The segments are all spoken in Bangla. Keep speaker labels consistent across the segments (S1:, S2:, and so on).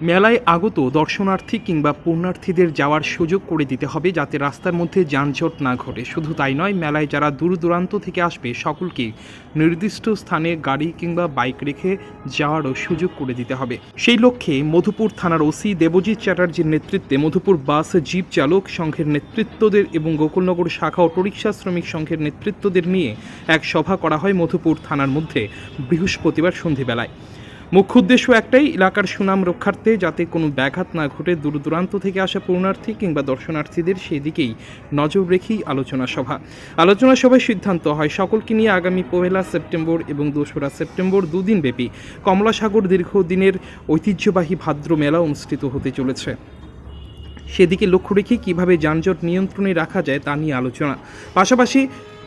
S1: মেলায় আগত দর্শনার্থী কিংবা পুণ্যার্থীদের যাওয়ার সুযোগ করে দিতে হবে যাতে রাস্তার মধ্যে যানজট না ঘটে। শুধু তাই নয়, মেলায় যারা দূর দূরান্ত থেকে আসবে, সকলকে নির্দিষ্ট স্থানে গাড়ি কিংবা বাইক রেখে যাওয়ারও সুযোগ করে দিতে হবে। সেই লক্ষ্যে মধুপুর থানার ওসি দেবজিৎ চ্যাটার্জির নেতৃত্বে মধুপুর বাস জিপ চালক সংঘের নেতৃত্বদের এবং গোকুলনগর শাখা অটোরিকশা শ্রমিক সংঘের নেতৃত্বদের নিয়ে এক সভা করা হয় মধুপুর থানার মধ্যে বৃহস্পতিবার সন্ধেবেলায়। মুখ্য উদ্দেশ্য একটাই, এলাকার সুনাম রক্ষার্থে যাতে কোনো ব্যাঘাত না ঘটে দূর দূরান্ত থেকে আসা পূর্ণার্থী কিংবা দর্শনার্থীদের সেই দিকেই নজর রেখেই আলোচনা সভা। আলোচনা সভায় সিদ্ধান্ত হয়, সকলকে নিয়ে আগামী পহেলা সেপ্টেম্বর এবং দোসরা সেপ্টেম্বর দুদিন ব্যাপী কমলাসাগর দীর্ঘদিনের ঐতিহ্যবাহী ভাদ্র মেলা অনুষ্ঠিত হতে চলেছে। সেদিকে লক্ষ্য রেখে কীভাবে যানজট নিয়ন্ত্রণে রাখা যায় তা নিয়ে আলোচনা। পাশাপাশি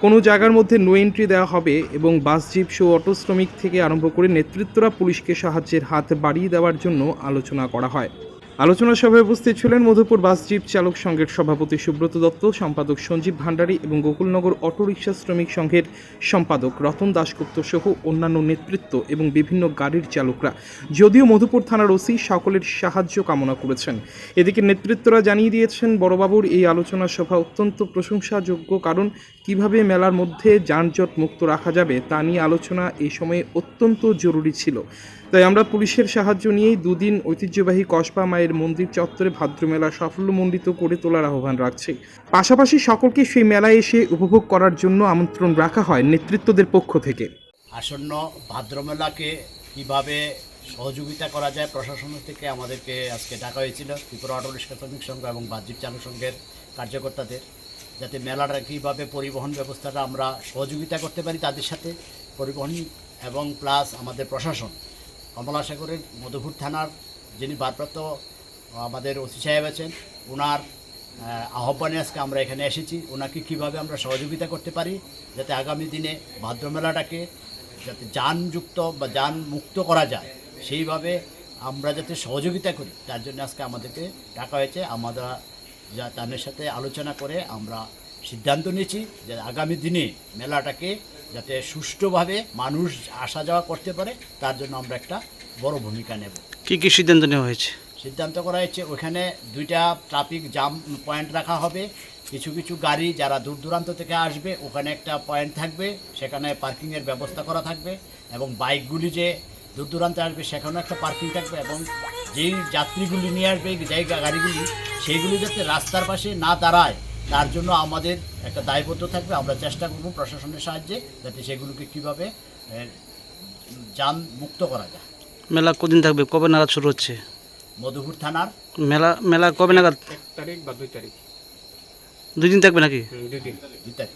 S1: কোনো জায়গার মধ্যে নো এন্ট্রি দেওয়া হবে এবং বাস জিপ শো অটো শ্রমিক থেকে আরম্ভ করে নেতৃত্বরা পুলিশকে সাহায্যের হাত বাড়িয়ে দেওয়ার জন্য আলোচনা করা হয়। আলোচনা সভায় উপস্থিত ছিলেন মধুপুর বাস জিপ চালক সংঘের সভাপতি সুব্রত দত্ত, সম্পাদক সঞ্জীব ভান্ডারী এবং গোকুলনগর অটোরিকশা শ্রমিক সংঘের সম্পাদক রতন দাশগুপ্ত সহ অন্যান্য নেতৃত্ব এবং বিভিন্ন গাড়ির চালকরা। যদিও মধুপুর থানার ওসি সকলের সাহায্য কামনা করেছেন। এদিকে নেতৃত্বরা জানিয়ে দিয়েছেন, বড়বাবুর এই আলোচনা সভা অত্যন্ত প্রশংসাযোগ্য কারণ কীভাবে মেলার মধ্যে যানজট মুক্ত রাখা যাবে তা নিয়ে আলোচনা এই সময়ে অত্যন্ত জরুরি ছিল। তাই আমরা পুলিশের সাহায্য নিয়েই দুদিন ঐতিহ্যবাহী কসবা মায়ের মন্দির চত্বরে ভাদ্রমেলা সাফল্যমণ্ডিত করে তোলার আহ্বান রাখছি। পাশাপাশি সকলকে সেই মেলায় এসে উপভোগ করার জন্য আমন্ত্রণ রাখা হয় নেতৃত্বদের পক্ষ থেকে।
S2: আসন্ন ভাদ্রমেলাকে কীভাবে সহযোগিতা করা যায় প্রশাসন থেকে আমাদেরকে আজকে ডাকা হয়েছিল ত্রিপুরা অটো রিক্সা শ্রমিক সংঘ এবং বাহ্যিক চালক সংঘের কার্যকর্তাদের, যাতে মেলাটা কীভাবে পরিবহন ব্যবস্থাটা আমরা সহযোগিতা করতে পারি তাদের সাথে, পরিবহন এবং প্লাস আমাদের প্রশাসন। কমলাসাগরের মধুপুর থানার যিনি ভারপ্রাপ্ত আমাদের ওসি সাহেব আছেন ওনার আহ, আহ্বানে আজকে আমরা এখানে এসেছি। ওনাকে কীভাবে আমরা সহযোগিতা করতে পারি যাতে আগামী দিনে ভাদ্রমেলাটাকে যাতে যানযুক্ত বা যান মুক্ত করা যায় সেইভাবে আমরা যাতে সহযোগিতা করি তার জন্য আজকে আমাদেরকে ডাকা হয়েছে। আমরা যা তাদের সাথে আলোচনা করে আমরা সিদ্ধান্ত নিয়েছি যে আগামী দিনে মেলাটাকে যাতে সুষ্ঠুভাবে মানুষ আসা যাওয়া করতে পারে তার জন্য আমরা একটা বড় ভূমিকা নেব।
S3: কি কি সিদ্ধান্ত নেওয়া হয়েছে?
S2: সিদ্ধান্ত করা হয়েছে ওখানে দুইটা ট্রাফিক জাম পয়েন্ট রাখা হবে। কিছু কিছু গাড়ি যারা দূর দূরান্ত থেকে আসবে ওখানে একটা পয়েন্ট থাকবে সেখানে পার্কিংয়ের ব্যবস্থা করা থাকবে এবং বাইকগুলি যে দূর দূরান্তে আসবে সেখানেও একটা পার্কিং থাকবে এবং যেই যাত্রীগুলি নিয়ে আসবে যেই গাড়িগুলি সেইগুলি যাতে রাস্তার পাশে না দাঁড়ায় তার জন্য আমাদের একটা দায়বদ্ধ থাকবে। আমরা চেষ্টা করব প্রশাসনের সাহায্যে যাতে সেগুলোকে কীভাবে যান মুক্ত করা যায়।
S3: মেলা কদিন থাকবে? কবে নাগাদ শুরু হচ্ছে?
S2: মধুপুর থানার
S3: মেলা মেলা কবে নাগাদ?
S1: এক তারিখ বা দুই তারিখ।
S3: দুই দিন থাকবে নাকি?
S2: দুই তারিখ।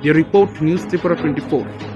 S1: The report News Tripura 24.